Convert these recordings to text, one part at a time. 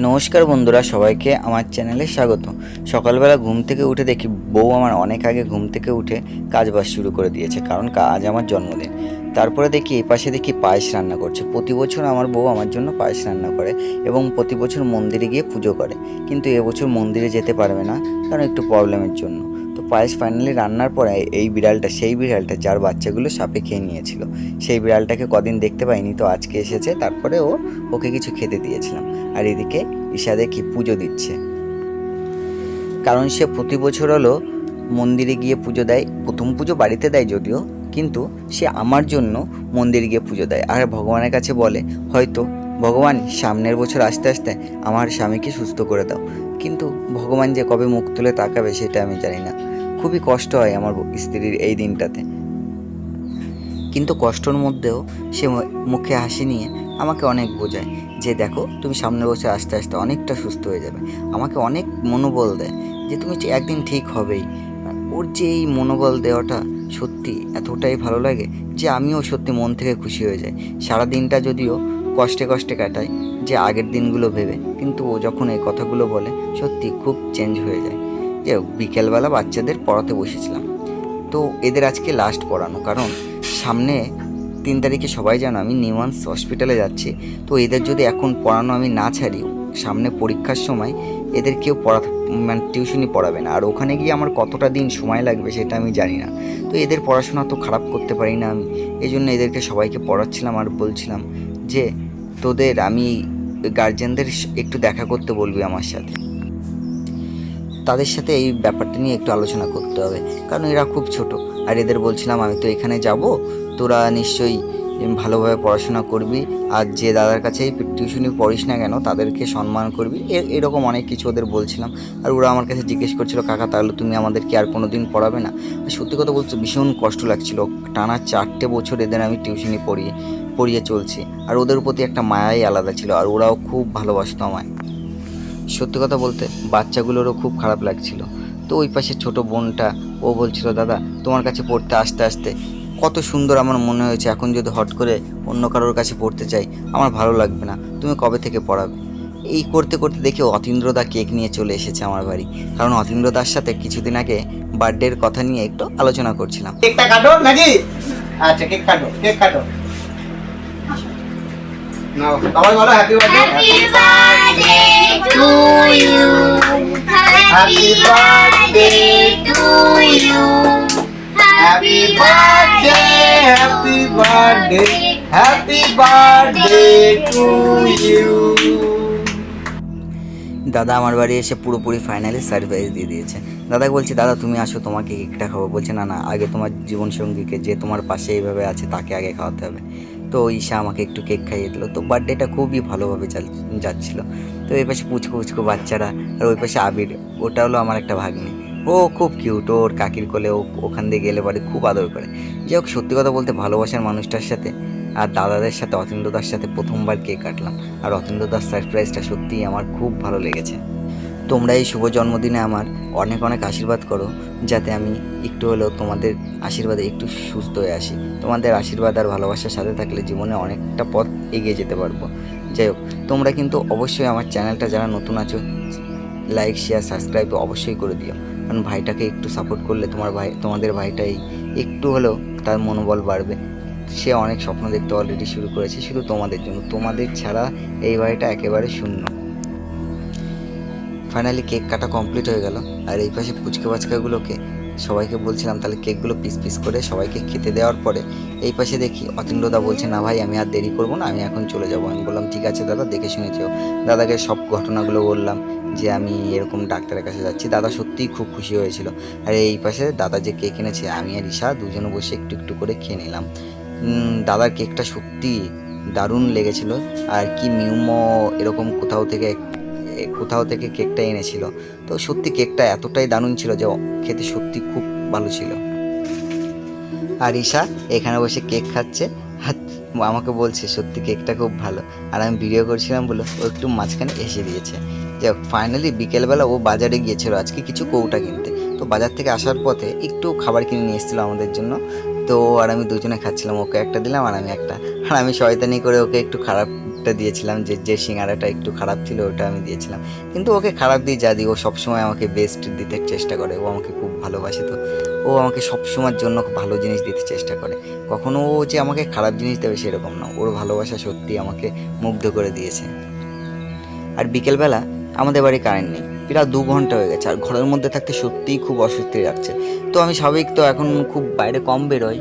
নমস্কার বন্ধুরা, সবাইকে আমার চ্যানেলে স্বাগত। সকালবেলা ঘুম থেকে উঠে দেখি বউ আমার অনেক আগে ঘুম থেকে উঠে কাজ বাজ শুরু করে দিয়েছে, কারণ আজ আমার জন্মদিন। তারপরে দেখি এই পাশে দেখি পায়েস রান্না করছে। প্রতি বছর আমার বউ আমার জন্য পায়েস রান্না করে এবং প্রতি বছর মন্দিরে গিয়ে পুজো করে। কিন্তু এবছর মন্দিরে যেতে পারবে না, কারণ একটু প্রবলেমের জন্য। তো পায়েস ফাইনালি রান্নার পরে এই বিড়ালটা, সেই বিড়ালটা যার বাচ্চাগুলো সাপে খেয়ে নিয়েছিল, সেই বিড়ালটাকে কদিন দেখতে পাইনি, তো আজকে এসেছে, তারপরে ও ওকে কিছু খেতে দিয়েছিলাম। আর এদিকে ঈশা দেখি পুজো দিচ্ছে। কারণ সে প্রতি বছর হলো মন্দিরে গিয়ে পুজো দেয়, প্রথম পুজো বাড়িতে দেয় যদিও, কিন্তু সে আমার জন্য মন্দিরে গিয়ে পুজো দেয়। আর ভগবানের কাছে বলে, হয়তো ভগবান সামনের বছর আস্তে আস্তে আমার স্বামীকে সুস্থ করে দাও। কিন্তু ভগবান যে কবে মুখ তুলে তাকাবে সেটা আমি জানি না। খুবই কষ্ট হয় আমার স্ত্রীর এই দিনটাতে। কিন্তু কষ্টর মধ্যেও সে মুখে হাসি নিয়ে আমাকে অনেক বোঝায় যে দেখো, তুমি সামনে বসে আস্তে আস্তে অনেকটা সুস্থ হয়ে যাবে। আমাকে অনেক মনোবল দেয় যে তুমি একদিন ঠিক হবেই। ওর যে এই মনোবল দেওয়াটা সত্যি এতটাই ভালো লাগে যে আমিও সত্যি মন থেকে খুশি হয়ে যাই। সারা দিনটা যদিও কষ্টে কষ্টে কাটাই যে আগের দিনগুলো ভেবে, কিন্তু ও যখন এই কথাগুলো বলে সত্যি খুব চেঞ্জ হয়ে যায়। যে বিকেলবেলা বাচ্চাদের পড়াতে বসেছিলাম। তো এদের আজকে লাস্ট পড়ানো, কারণ সামনে তিন তারিখে সবাই জানো আমি নিউমান্স হসপিটালে যাচ্ছি। তো এদের যদি এখন পড়ানো আমি না ছাড়ি, সামনে পরীক্ষার সময় এদের কেউ পড়া মানে টিউশনই পড়াবে না। আর ওখানে গিয়ে আমার কতটা দিন সময় লাগবে সেটা আমি জানি না। তো এদের পড়াশোনা তো খারাপ করতে পারি না আমি। এই জন্য এদেরকে সবাইকে পড়াচ্ছিলাম আর বলছিলাম যে, তোদের আমি গার্জেনদের একটু দেখা করতে বলবি আমার সাথে। তাদের সাথে এই ব্যাপারটা নিয়ে একটু আলোচনা করতে হবে। কারণ এরা খুব ছোট। আর এদের বলছিলাম, আমি তো এখানে যাব। তোরা নিশ্চয়ই ভালোভাবে পড়াশোনা করবি। আর যে দাদার কাছেই টিউশনি পড়িস না কেন, তাদেরকে সম্মান করবি। এরকম অনেক কিছু ওদের বলছিলাম। আর ওরা আমার কাছে জিজ্ঞেস করছিল, কাকা, তাহলে তুমি আমাদেরকে আর কোনো দিন পড়াবে না? সত্যি কথা বলছো ভীষণ কষ্ট লাগছিল। টানা চারটে বছর এদের আমি টিউশনি পড়িয়ে পড়িয়ে চলছি। আর ওদের প্রতি একটা মায়াই আলাদা ছিল। আর ওরাও খুব ভালোবাসতো আমায়। সত্যি কথা বলতে বাচ্চাগুলোরও খুব খারাপ লাগছিল। তো ওই পাশে ছোট বোনটা ও বলছিল দাদা তোমার কাছে পড়তে আসতে আসতে কত সুন্দর আমার মনে হয়েছে। এখন যদি হট করে অন্য কারোর কাছে পড়তে চাই আমার ভালো লাগবে না। তুমি কবে থেকে পড়াবে? এই করতে করতে দেখে অতীন্দ্রদা কেক নিয়ে চলে এসেছে আমার বাড়ি। কারণ অতীন্দ্রদার সাথে কিছুদিন আগে বার্থডের কথা নিয়ে একটু আলোচনা করছিলাম। কেকটা কাটো নাকি? আচ্ছা কেক কাটো কেক কাটো। নাও সবাই বলো happy birthday Happy birthday to you. Happy birthday happy birthday happy birthday to you দাদা, আমার বাড়ি এসে পুরোপুরি ফাইনালি সারপ্রাইজ দিয়ে দিয়েছে। দাদাকে বলছি, দাদা, তুমি আসো, তোমাকে কেকটা খাব। বলছে, না না, আগে তোমার জীবনসঙ্গীকে যে তোমার পাশে এইভাবে আছে, তাকে আগে খাওয়াতে হবে। তো ঈশা আমাকে একটু কেক খাইয়ে দিল। তো বার্থডেটা খুবই ভালোভাবে যাচ্ছিল। তো এই পাশে পুচকো পুচকো বাচ্চারা আর ওই পাশে আবির, ওটা হলো আমার একটা ভাগ্নে। ও খুব কিউট ওর কাকির কোলে ও ওখান দিয়ে গেলে বাড়ি খুব আদর করে। যাই হোক, সত্যি কথা বলতে ভালোবাসার মানুষটার সাথে আর দাদাদের সাথে, অতীন্দ্রদার সাথে প্রথমবার কেক কাটলাম। আর অতীন্দ্রদার সারপ্রাইজটা সত্যিই আমার খুব ভালো লেগেছে। তোমরা এই শুভ জন্মদিনে আমার অনেক অনেক আশীর্বাদ করো, যাতে আমি একটু হলেও তোমাদের আশীর্বাদে একটু সুস্থ হয়ে আসি। তোমাদের আশীর্বাদ আর ভালোবাসার সাথে থাকলে জীবনে অনেকটা পথ এগিয়ে যেতে পারব। যাই হোক, তোমরা কিন্তু অবশ্যই আমার চ্যানেলটা যারা নতুন আছো, লাইক, শেয়ার, সাবস্ক্রাইব অবশ্যই করে দিও। কারণ ভাইটাকে একটু সাপোর্ট করলে তোমার ভাই, তোমাদের ভাইটাই একটু হলেও তার মনোবল বাড়বে। সে অনেক স্বপ্ন দেখতে অলরেডি শুরু করেছে, শুধু তোমাদের জন্য। তোমাদের ছাড়া এই ভাইটা একেবারে শূন্য। ফাইনালি কেক কাটা কমপ্লিট হয়ে গেল। আর এই পাশে পুচকে বাচকাগুলোকে সবাইকে বলছিলাম, তাহলে কেকগুলো পিস পিস করে সবাইকে খেতে দেওয়ার পরে এই পাশে দেখি অতীন্দ্রদা বলছে, না ভাই, আমি আর দেরি করব না, আমি এখন চলে যাব। আমি বললাম, ঠিক আছে দাদা, দেখে শুনে দাদাকে সব ঘটনাগুলো বললাম, যে আমি এরকম ডাক্তারের কাছে যাচ্ছি। দাদা সত্যিই খুব খুশি হয়েছিল। আর এই পাশে দাদা যে কেক এনেছে, আমি আর ঈশা দুজনে বসে একটু একটু করে খেয়ে নিলাম। দাদার কেকটা সত্যি দারুণ লেগেছিল। আর কি মিউমো এরকম কোথাও থেকে কোথাও থেকে কেকটা এনেছিল। তো সত্যি কেকটা এতটাই দারুণ ছিল যে খেতে সত্যি খুব ভালো ছিল। আর ঈশা এখানে বসে কেক খাচ্ছে। আমাকে বলছে, সত্যি কেকটা খুব ভালো। আর আমি ভিডিও করছিলাম বলে ও একটু মাঝখানে এসে দিয়েছে। যে ফাইনালি বিকেলবেলা ও বাজারে গিয়েছিল। আজকে কিছু কৌটা কিনতে। তো বাজার থেকে আসার পথে একটু খাবার কিনে নিয়ে এসেছিল আমাদের জন্য। তো আর আমি দুজনে খাচ্ছিলাম, ওকে একটা দিলাম আর আমি একটা। আর আমি শয়তানি করে ওকে একটু খারাপ একটা দিয়েছিলাম যে যে সিঙ্গারাটা একটু খারাপ ছিল ওটা আমি দিয়েছিলাম। কিন্তু ওকে খারাপ দিয়ে যা দিই, ও সবসময় আমাকে বেস্ট দিতে চেষ্টা করে। ও আমাকে খুব ভালোবাসে তো। ও আমাকে সবসময়ের জন্য ভালো জিনিস দিতে চেষ্টা করে। কখনো ও যে আমাকে খারাপ জিনিস দেবে সেরকম না। ওর ভালোবাসা সত্যি আমাকে মুগ্ধ করে দিয়েছে। আর বিকেলবেলা আমাদের বাড়ি কারেন্ট নেই। প্রায় দু ঘণ্টা হয়ে গেছে। আর ঘরের মধ্যে থাকতে সত্যিই খুব অস্বস্তি লাগছে। তো আমি স্বাভাবিক তো এখন খুব বাইরে কম বেরোই।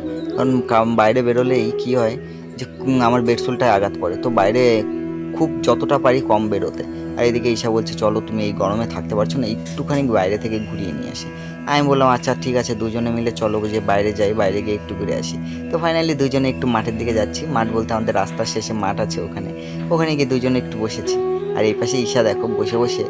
কারণ বাইরে বেরোলেই কী হয়? যে আমার বেডসুলটায় আঘাত পড়ে। তো বাইরে খুব যতটা পারি কম বেরোতে। আর এদিকে ঈশা বলছে, চলো, তুমি এই গরমে থাকতে পারছ না, একটুখানি বাইরে থেকে ঘুরিয়ে নিয়ে আসি। আমি বললাম আচ্ছা ঠিক আছে, দুজনে মিলে চলো যে, বাইরে যাই, বাইরে গিয়ে একটু ঘুরে আসি। তো ফাইনালি দুজনে একটু মাঠের দিকে যাচ্ছি। মাঠ বলতে আমাদের রাস্তার শেষে মাঠ আছে ওখানে। ওখানে গিয়ে দুজনে একটু বসেছি। আর এই পাশে ঈশা দেখো, বসে বসে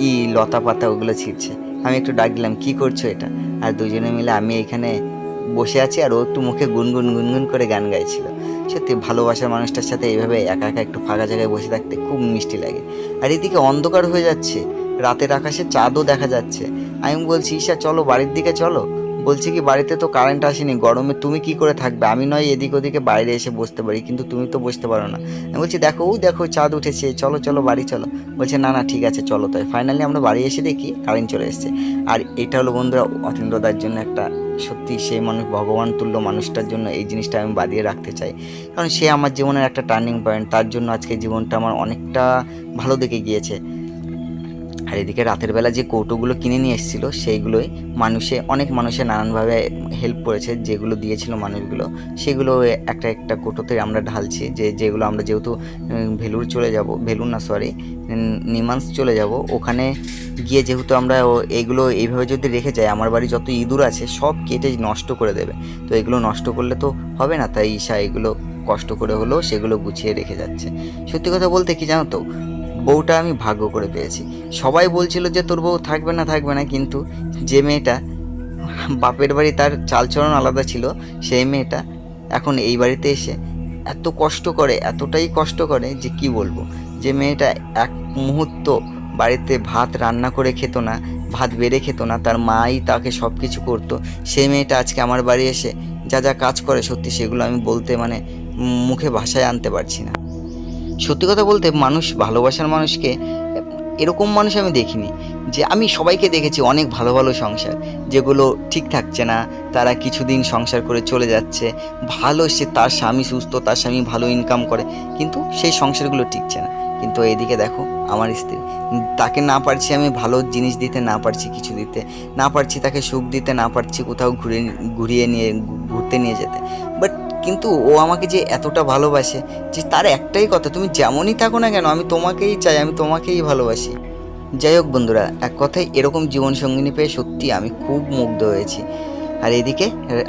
ই লতা পাতা ওগুলো ছিঁড়ছে। আমি একটু ডাক দিলাম, কি করছ এটা? আর দুজনে মিলে আমি এখানে বসে আছি আর ও একটু মুখে গুনগুন গুনগুন করে গান গাইছিল। সত্যি ভালোবাসার মানুষটার সাথে এইভাবে একা একা একটু ফাঁকা জায়গায় বসে থাকতে খুব মিষ্টি লাগে। আর এদিকে অন্ধকার হয়ে যাচ্ছে। রাতের আকাশে চাঁদও দেখা যাচ্ছে। আমি বলছি, ঈশা, চলো বাড়ির দিকে চলো। বলছি কি, বাড়িতে তো কারেন্ট আসেনি। গরমে তুমি কি করে থাকবে? আমি নয়, এদিক ওদিকে বাইরে এসে বসতে পারি, কিন্তু তুমি তো বসতে পারো না। আমি বলছি, দেখো, ও দেখো, চাঁদ উঠেছে। চলো চলো, বাড়ি চলো। বলছে, না না, ঠিক আছে, চলো। তাই ফাইনালি আমরা বাড়ি এসে দেখি কারেন্ট চলে এসেছে। আর এটা হলো বন্ধুরা অতীন্দ্রদার জন্য একটা সত্যি সেই মানুষ ভগবান তুল্য মানুষটার জন্য এই জিনিসটা আমি বাদিয়ে রাখতে চাই। কারণ সে আমার জীবনের একটা টার্নিং পয়েন্ট তার জন্য আজকে জীবনটা আমার অনেকটা ভালো দিকে গিয়েছে। আর এদিকে রাতের বেলা যে কৌটোগুলো কিনে নিয়ে এসেছিল, সেইগুলোই মানুষে, অনেক মানুষে নানানভাবে হেল্প করেছে, যেগুলো দিয়েছিল মানুষগুলো। সেগুলো একটা একটা কৌটোতে আমরা ঢালছি, যে যেগুলো আমরা যেহেতু ভেলুর চলে যাব, ভেলুর না সরি নিমান্স চলে যাব, ওখানে গিয়ে যেহেতু আমরা এইগুলো এইভাবে যদি রেখে যাই, আমার বাড়ি যত ইঁদুর আছে সব কেটে নষ্ট করে দেবে। তো এগুলো নষ্ট করলে তো হবে না, তাই ঈশা এগুলো কষ্ট করে হলেও সেগুলো গুছিয়ে রেখে যাচ্ছে। সত্যি কথা বলতে কি জানো তো? বউটা আমি ভাগ্য করে পেয়েছি। সবাই বলছিল যে তোর বউ থাকবে না থাকবে না, কিন্তু যে মেয়েটা বাপের বাড়ি তার চালচলন আলাদা ছিল, সেই মেয়েটা এখন এই বাড়িতে এসে এত কষ্ট করে, এতটাই কষ্ট করে যে কি বলব? যে মেয়েটা এক মুহূর্ত বাড়িতে ভাত রান্না করে খেত না, ভাত বেড়ে খেত না, তার মাই তাকে সব কিছু করতো। সেই মেয়েটা আজকে আমার বাড়ি এসে যা যা কাজ করে সত্যি সেগুলো আমি বলতে মানে মুখে ভাষায় আনতে পারছি না। সত্যি কথা বলতে মানুষ ভালোবাসার মানুষকে এরকম মানুষ আমি দেখিনি, যে আমি সবাইকে দেখেছি অনেক ভালো ভালো সংসার, যেগুলো ঠিক থাকছে না, তারা কিছুদিন সংসার করে চলে যাচ্ছে, ভালো সে তার স্বামী সুস্থ, তার স্বামী ভালো ইনকাম করে, কিন্তু সেই সংসারগুলো টিকছে না। কিন্তু এইদিকে দেখো, আমার স্ত্রী। তাকে না পারছি আমি ভালো জিনিস দিতে, না পারছি কিছু দিতে। না পারছি তাকে সুখ দিতে, না পারছি কোথাও ঘুরে, ঘুরিয়ে নিয়ে, ঘুরতে নিয়ে যেতে। বাট কিন্তু ও আমাকে যে এতটা ভালোবাসে, যে তার একটাই কথা, তুমি যেমনই থাকো না কেন, আমি তোমাকেই চাই, আমি তোমাকেই ভালোবাসি। যাই হোক বন্ধুরা, এক কথায় এরকম জীবনসঙ্গিনী পেয়ে সত্যি আমি খুব মুগ্ধ হয়েছি। আর এদিকে,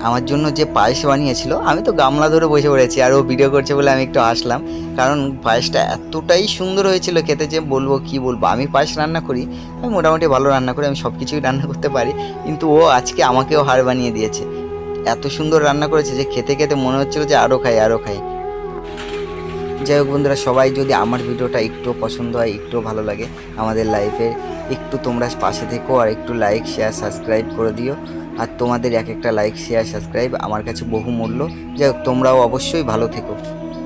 আমার জন্য যে পায়েস বানিয়েছিল, আমি তো গামলা ধরে বসে পড়েছি, আর ও ভিডিও করছে বলে আমি একটু আসলাম কারণ পায়েসটা এতটাই সুন্দর হয়েছিল খেতে যে বলব কি বলব, আমি পায়েস রান্না করি, আমি মোটামুটি ভালো রান্না করি, আমি সব কিছুই রান্না করতে পারি, কিন্তু ও আজকে আমাকেও হার বানিয়ে দিয়েছে। এত সুন্দর রান্না করেছে যে খেতে খেতে মনে হচ্ছিল যে আরও খাই আরও খাই। যাই হোক বন্ধুরা, সবাই যদি আমার ভিডিওটা একটু পছন্দ হয়, একটু ভালো লাগে আমাদের লাইফে একটু তোমরা পাশে থেকো আর একটু লাইক শেয়ার সাবস্ক্রাইব করে দিও। আর তোমাদের এক একটা লাইক শেয়ার সাবস্ক্রাইব আমার কাছে বহু মূল্য যাই হোক, তোমরাও অবশ্যই ভালো থেকো।